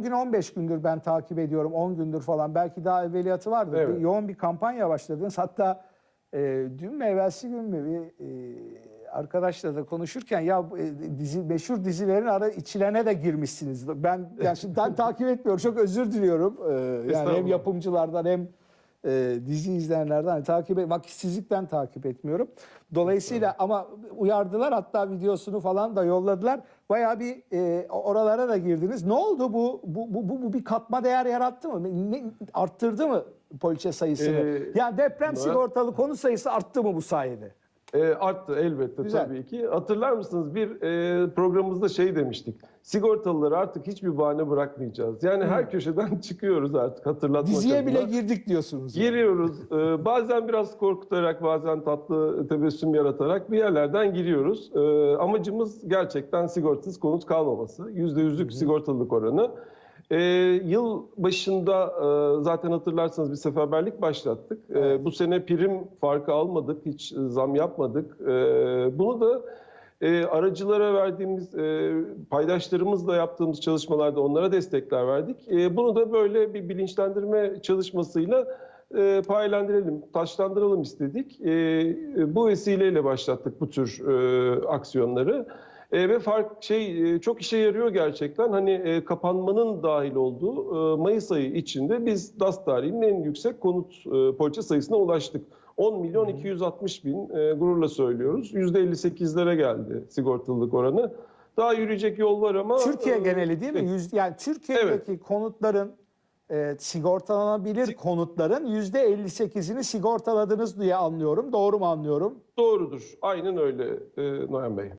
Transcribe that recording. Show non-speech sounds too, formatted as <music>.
10 gün 15 gündür ben takip ediyorum. 10 gündür falan. Belki daha evveliyatı vardır. Evet. Bir yoğun bir kampanya başladınız. Hatta e, dün mü evvelsi gün mü bir e, arkadaşla da konuşurken ya e, dizi meşhur dizilerin ara içlerine de girmişsiniz. Ben yani şimdi ben takip etmiyorum. Çok özür diliyorum. E, yani hem yapımcılardan hem e, dizi izleyenlerden hani takip et, vakitsizlikten takip etmiyorum. Dolayısıyla ama uyardılar hatta videosunu falan da yolladılar. Bayağı bir e, oralara da girdiniz. Ne oldu bu? Bu, bu, bu, bu bir katma değer yarattı mı? Ne, arttırdı mı poliçe sayısını? Ee, yani deprem ben- sigortalı konu sayısı arttı mı bu sayede? E, arttı elbette Güzel. tabii ki. Hatırlar mısınız bir e, programımızda şey demiştik. Sigortalıları artık hiçbir bahane bırakmayacağız. Yani her köşeden <laughs> çıkıyoruz artık hatırlatmak Diziye adına. bile girdik diyorsunuz. yani. Giriyoruz. Ee, bazen biraz korkutarak, bazen tatlı tebessüm yaratarak bir yerlerden giriyoruz. Ee, amacımız gerçekten sigortasız konut kalmaması. Yüzde yüzlük sigortalılık oranı. Ee, yıl başında e, zaten hatırlarsanız bir seferberlik başlattık. Evet. bu sene prim farkı almadık, hiç e, zam yapmadık. Ee, bunu da e, aracılara verdiğimiz, e, paydaşlarımızla yaptığımız çalışmalarda onlara destekler verdik. E, bunu da böyle bir bilinçlendirme çalışmasıyla e, paylaştıralım, taşlandıralım istedik. E, e, bu vesileyle başlattık bu tür e, aksiyonları. E, ve fark şey e, çok işe yarıyor gerçekten. Hani e, kapanmanın dahil olduğu e, Mayıs ayı içinde biz DAS tarihinin en yüksek konut e, poliçe sayısına ulaştık. 10 milyon 260 bin e, gururla söylüyoruz. %58'lere geldi sigortalılık oranı. Daha yürüyecek yol var ama... Türkiye e, geneli değil mi? Yüz, yani Türkiye'deki konutların e, sigortalanabilir konutların yüzde 58'ini sigortaladınız diye anlıyorum. Doğru mu anlıyorum? Doğrudur. Aynen öyle e, Noyan Bey.